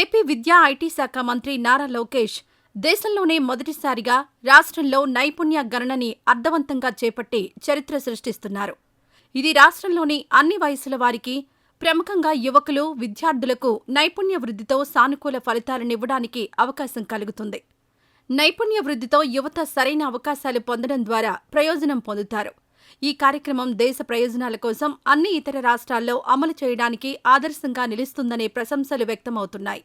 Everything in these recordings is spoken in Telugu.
ఏపీ విద్యా ఐటీ శాఖ మంత్రి నారా లోకేష్ దేశంలోనే మొదటిసారిగా రాష్ట్రంలో నైపుణ్య గణనని అర్థవంతంగా చేపట్టి చరిత్ర సృష్టిస్తున్నారు. ఇది రాష్ట్రంలోని అన్ని వయసుల వారికి ప్రముఖంగా యువకులు విద్యార్థులకు నైపుణ్య వృద్ధితో సానుకూల ఫలితాలనివ్వడానికి అవకాశం కలుగుతుంది. నైపుణ్య వృద్ధితో యువత సరైన అవకాశాలు పొందడం ద్వారా ప్రయోజనం పొందుతారు. ఈ కార్యక్రమం దేశ ప్రయోజనాల కోసం అన్ని ఇతర రాష్ట్రాల్లో అమలు చేయడానికి ఆదర్శంగా నిలుస్తుందనే ప్రశంసలు వ్యక్తమవుతున్నాయి.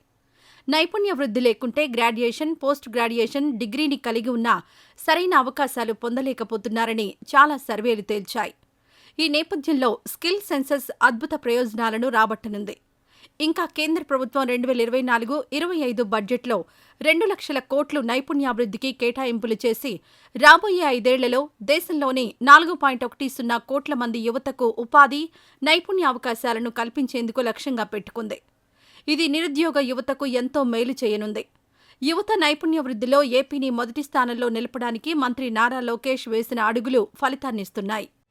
నైపుణ్య వృద్ధి లేకుంటే గ్రాడ్యుయేషన్ పోస్ట్ గ్రాడ్యుయేషన్ డిగ్రీని కలిగి ఉన్నా సరైన అవకాశాలు పొందలేకపోతున్నారని చాలా సర్వేలు తేల్చాయి. ఈ నేపథ్యంలో స్కిల్ సెన్సస్ అద్భుత ప్రయోజనాలను రాబట్టనుంది. ఇంకా కేంద్ర ప్రభుత్వం రెండు వేల ఇరవై నాలుగు ఇరవై ఐదు బడ్జెట్లో రెండు లక్షల కోట్లు నైపుణ్యాభివృద్ధికి కేటాయింపులు చేసి రాబోయే ఐదేళ్ళలో దేశంలోని నాలుగు పాయింట్ ఒకటి సున్నా కోట్ల మంది యువతకు ఉపాధి నైపుణ్య అవకాశాలను కల్పించేందుకు లక్ష్యంగా పెట్టుకుంది. ఇది నిరుద్యోగ యువతకు ఎంతో మేలు చేయనుంది. యువత నైపుణ్య వృద్ధిలో ఏపీని మొదటి స్థానంలో నిలపడానికి మంత్రి నారా లోకేష్ వేసిన అడుగులు ఫలితాన్నిస్తున్నాయి.